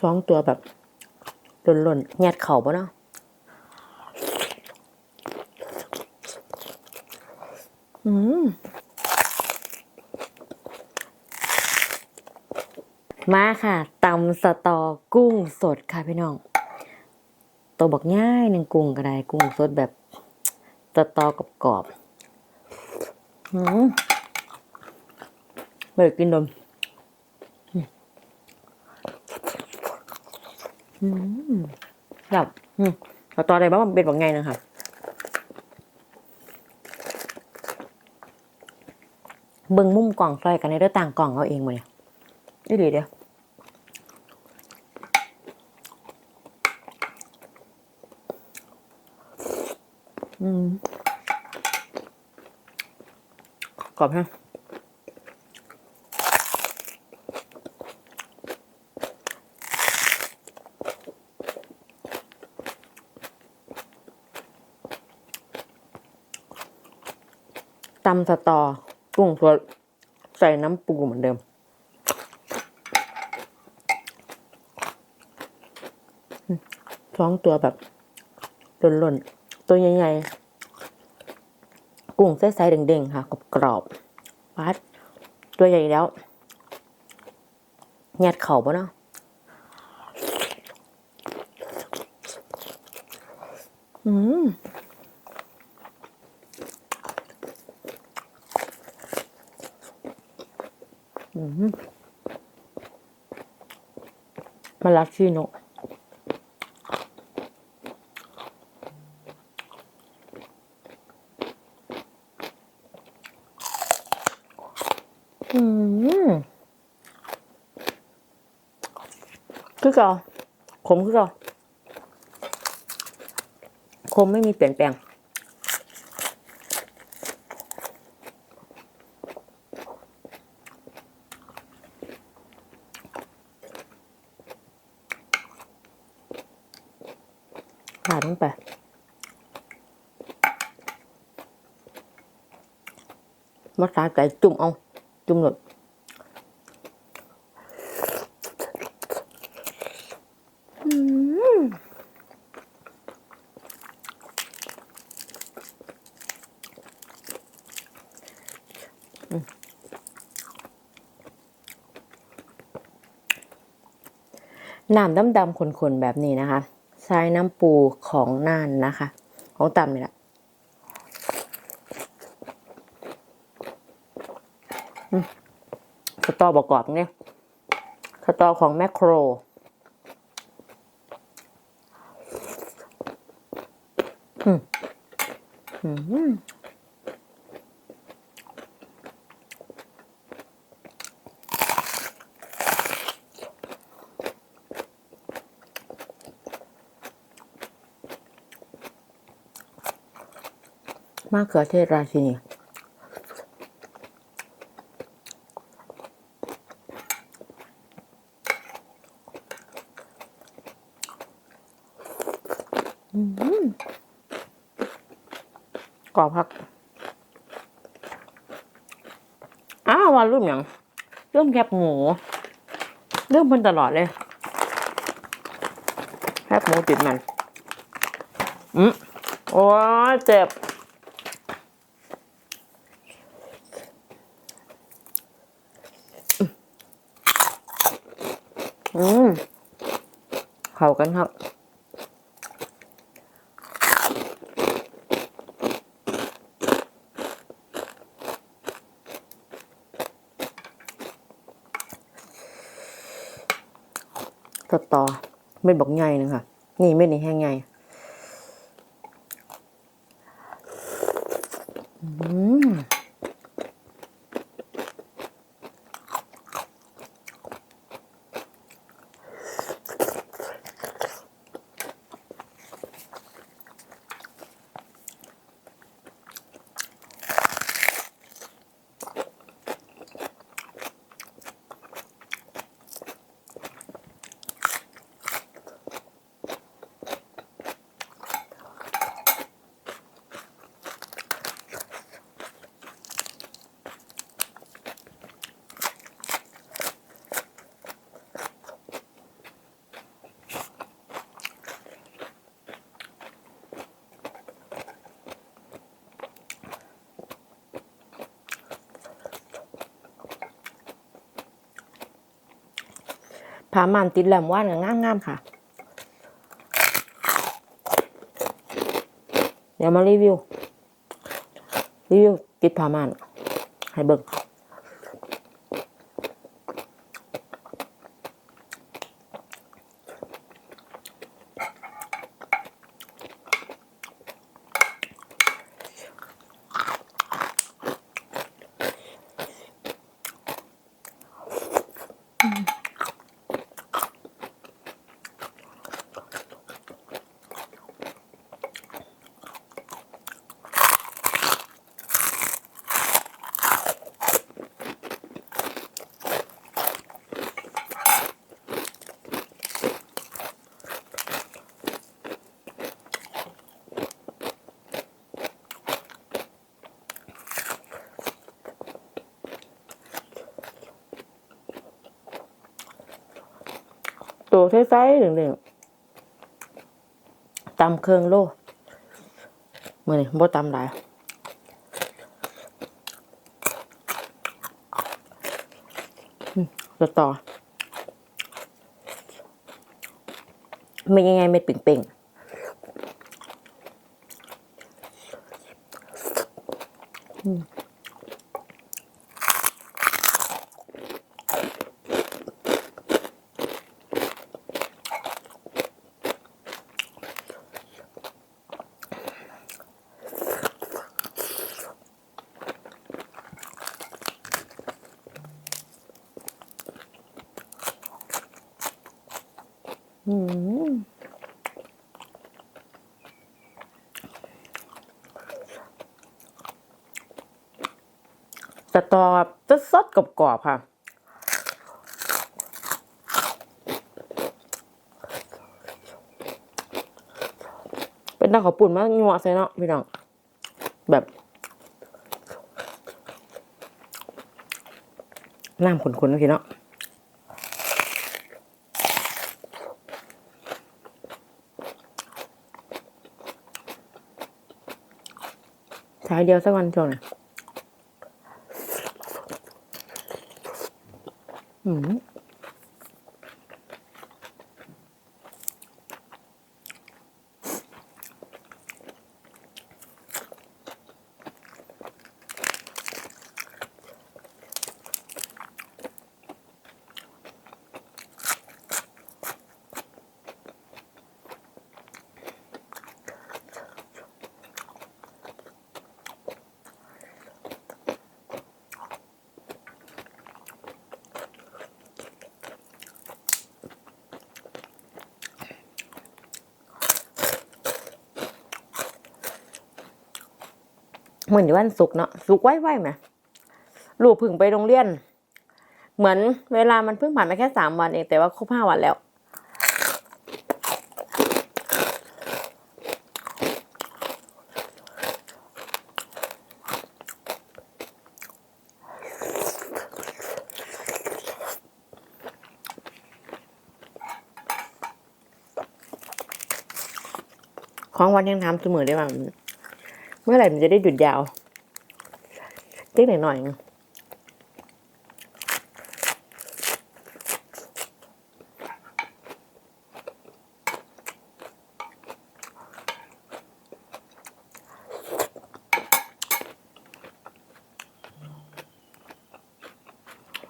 ท้องตัวแบบหล่นๆแงดเข่าปะเนาะอืมมาค่ะตำสตอกุ้งสดค่ะพี่น้อง ตัวบอกง่ายหนึ่งกุ้งก็ได้ กุ้งสดแบบสตอกรอบๆอืมไม่ได้กินดมอืม แบบอืมสตออะไรบ้างมันเป็นแบบไงนะคะเบิ่งมุมกล่องไฟกันในเรื่องต่างกล่องเอาเองมาเนี่ยนี่ดีเดียวอืมกรอบฮะำสตอกุ้งสดใส่น้ำปูเหมือนเดิม ท้องตัวแบบหล่นๆ ตัวใหญ่ๆ กุ้งไส้ๆเด้งๆ ค่ะกรอบๆปัดตัวใหญ่แล้วแงดเข่าปะเนาะอืม มมาลักชีโนอืมคือก่าขมคือก่าคมไม่มีเปลี่ยนแปลง ผ่านลงไป มาสาไก่จุ่มเอา จุ่มหนดน้ำดำๆขนๆ แบบนี้นะคะใช้น้ำปูของน่านนะคะ ของตำนี่แหละอืมส ตอบอกกอบเนี่ยสตอของแมคโคร อืมอืมมะเขือเทศราชินี กรอบพัก อ้าววันรุ่มอย่างเริ่มแคบหมู เริ่มมันตลอดเลยแคบหมูติดมัน อืมโอ้เจ็บอืมเข้ากันครับ ต่อต่อไม่บอกไงนึงค่ะ นี่เม็ดนี้แห้งไง ผามันติดแหลมว่านงามงามๆค่ะ เดี๋ยวมารีวิว รีวิวติดผามันให้เบิ่ง ตัวใสๆเหลืองๆตำเครื่องโลมือนี่บ่ตำหลายอืมตัวต่อไม่ยังไงไม่เป่งๆอืม สตอจะสดกับกรอบๆค่ะเป็นตาขาวปุ่นมากงัวใส่เนาะพี่น้องแบบน้ำขุนๆนะพี่เนาะ สายเดียวสักวันจนอืม เหมือนวันศุกร์เนาะศุกร์ไว้ๆไหมลูกพึ่งไปโรงเรียน เหมือนเวลามันเพิ่งผ่านไปแค่สามวันเองแต่ว่าครบห้าวันแล้ว ของวันยังทำเสมอได้ว่าเมื่อไหร่มันจะได้หยุดยาวเล็กหน่อยๆนึง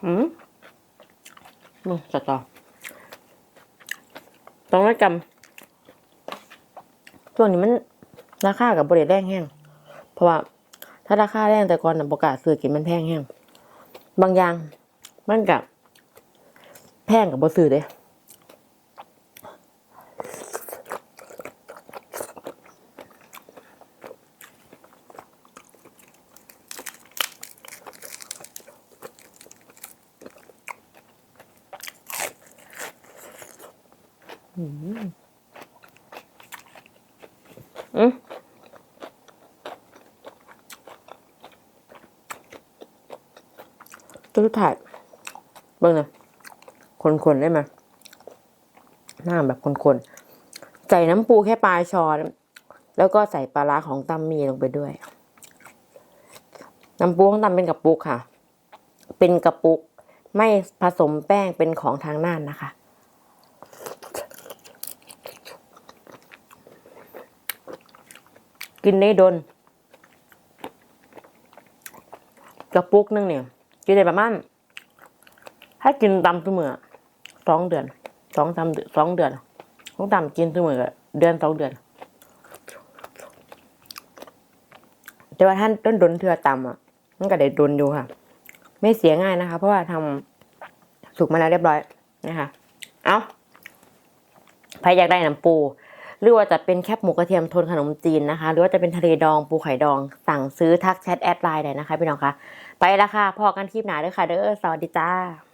อืมมึงสตอต้องไม่จำช่วงนี้มันราคากับบริเวณแรงแห้งเพ ราะว่าถ้าราคาแรงแต่ก่อนน่ะประกาศซื้อกินมันแพงแห้งบางอย่างมันกับแพงกับบซื้อเด้อืมอื คือถ่ายบ้างนะคนๆได้ไหมหน้าแบบคนๆใส่น้ำปูแค่ปลายช้อน แล้วก็ใส่ปลาร้าของตำมีลงไปด้วย น้ำปูของตำเป็นกระปุกค่ะ เป็นกระปุก ไม่ผสมแป้งเป็นของทางน่านนะคะกินได้ดนกระปุกนึงเนี่ย กินได้ประมาณถ้ากินตำเสมอสองเดือนสองสามเดือนสองเดือนต้องตำกินเสมอเดือนสองเดือนแต่ว่าท่านต้นดนเทือตำอะมันก็ได้ดนอยู่ค่ะ ไม่เสียง่ายนะคะ เพราะว่าทำสุกมาแล้วเรียบร้อยนะคะ เอาใครอยากได้น้ำปู หรือว่าจะเป็นแคบหมูกระเทียมโทนขนมจีนนะคะ หรือว่าจะเป็นทะเลดองปูไข่ดอง สั่งซื้อทักแชทแอดไลน์ได้นะคะพี่น้องคะ ไปแล้วค่ะพอกันคลิปหนาเด้อค่ะเด้อสวัสดีจ้า